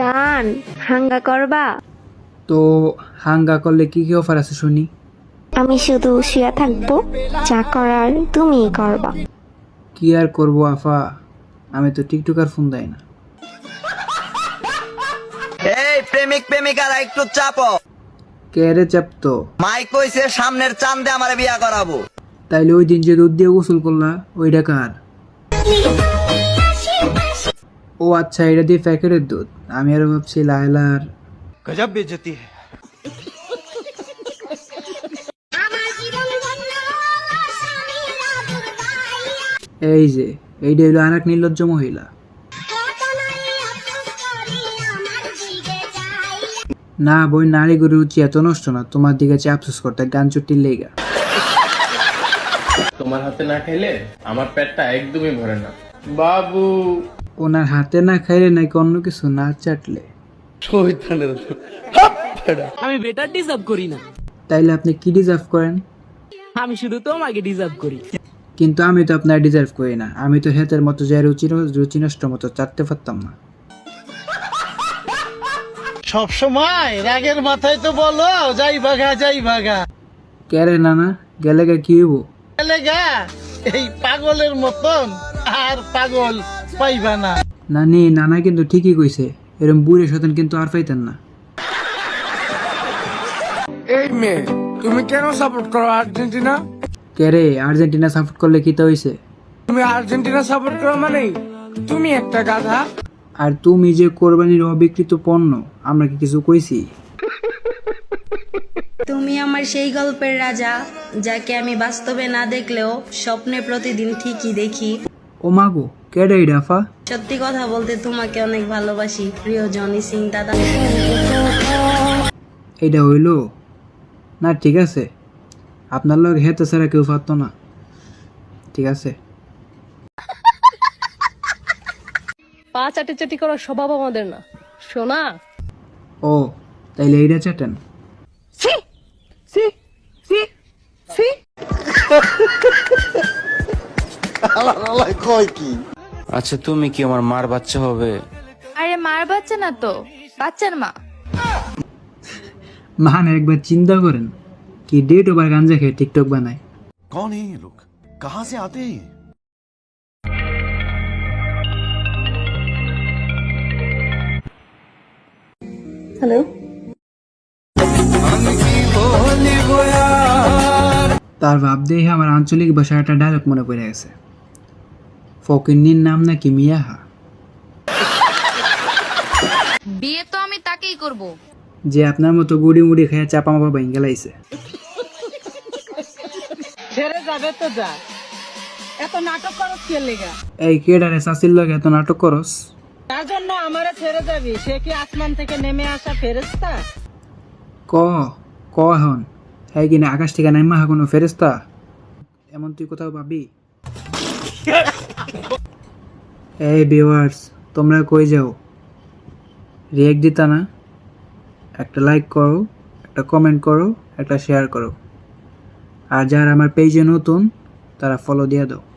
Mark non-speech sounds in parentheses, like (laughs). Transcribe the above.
জান হাঙ্গা করবা? তো হাঙ্গা করলে কি কি অফার আছে শুনি? আমি শুধু শুয়ে থাকব যা করার তুমিই করবা। কি আর করব আফা? আমি তো টিকটকার ফোন দেয় না। এই প্রেমিক প্রেমিকারা একটু চাপো। কে রে চাপতো মাই কইছে সামনের চান্দে আমার বিয়া করাবো। তাইলে ওই দিন যে দুধ দিয়ে গোসল করলা ওইটা কার? ও আচ্ছা এটা দিয়ে প্যাকেটের দুধ। আমি আরও ভাবছি লায়লার। এই যে এইটা হইল আর এক নির্লজ্জ মহিলা। না বই নারী গরু রুচি এত নষ্ট না তোমার দিকে চেয়ে আফসোস করতে গান চুটির লেগা। তোমার হাতে না খাইলে আমার পেটটা একদমই ভরে না। বাবু ওনার হাতে না খাইলে নাকি অন্য কিছু না চাটলে? আমি বেটার ডিজার্ভ করি না। তাইলে আপনি কি ডিজার্ভ করেন? আমি শুধু তোমাকে ডিজার্ভ করি। কিন্তু আমি তো আপনার ডিজার্ভ করি না। আমি তো হেতের মতো যে রুচি রুচি নষ্ট মতো চাটতে পারতাম না। সব সময় রাগের মাথায় তো বলো যাই ভাগা যাই ভাগা। ক্যারে নানা গেলে গা কি হইব? লেগা এই পাগলের মতন আর পাগল পাইবা না। নানি নানা কিন্তু ঠিকই কইছে। এরম বুড়ে শতান কিন্তু আর পাইতেন না। এই মেয়ে তুমি কেন সাপোর্ট করো আর্জেন্টিনা? ক্যারে আর্জেন্টিনা সাপোর্ট করলে কি তো হইছে? তুমি আর্জেন্টিনা সাপোর্ট করো মানে তুমি একটা গাধা। আর তুমি যে কোরবানির অবিকৃত পণ্য আমরা কি কিছু কইছি? তুমি আমার সেই গল্পের রাজা যাকে আমি বাস্তবে না দেখলেও স্বপ্নে প্রতিদিন ঠিকই দেখি। ও মাগো কেডা ডাফা? সত্যি কথা বলতে তোমাকে অনেক ভালোবাসি প্রিয় জনি সিং দাদা। এইটা হইল? না ঠিক আছে। আপনার লোক হেতে ছাড়া কেউ পারতো না। ঠিক আছে। পা চাটি চাটি করার স্বভাব আমাদের না। শোনা ও তাইলে এইটা চাটেন। আচ্ছা তুমি কি আমার মার বাচ্চা হবে আরে মার বাচ্চা না তো বাচ্চার মা মান একবার চিন্তা করেন কি ডেট ওভার গাঞ্জা খেয়ে টিকটক বানায় कौन है ये लोग कहाँ से आते हैं হ্যালো তার ভাব দেখে আমার আঞ্চলিক ভাষার একটা ডায়লগ মনে পড়ে গেছে ফকিন্নির নাম নাকি মিয়াহা? বিয়ে তো আমি তাকেই করব। যে আপনার মতো গুড়ি মুড়ি খেয়ে চাপা মাপা ভেঙে গেলাইছে। ছেড়ে যাবে তো যা। এত নাটক করো কে লেগা? এই কেডারে চাষির লগে এত নাটক করস? তার জন্য আমারে ছেড়ে যাবি। সে কি আসমান থেকে নেমে আসা ফেরেশতা? ক ক এখন। হ্যাঁ কিনা আকাশ থেকে নাইমা হা কোনো ফেরেস্তা এমন তুই কোথাও পাবি? (laughs) এই ভিউয়ার্স তোমরা কই যাও? রিয়েক্ট দিতা না। একটা লাইক করো, একটা কমেন্ট করো, একটা শেয়ার করো। আর যারা আমার পেজে নতুন, তারা ফলো দিয়ে দাও।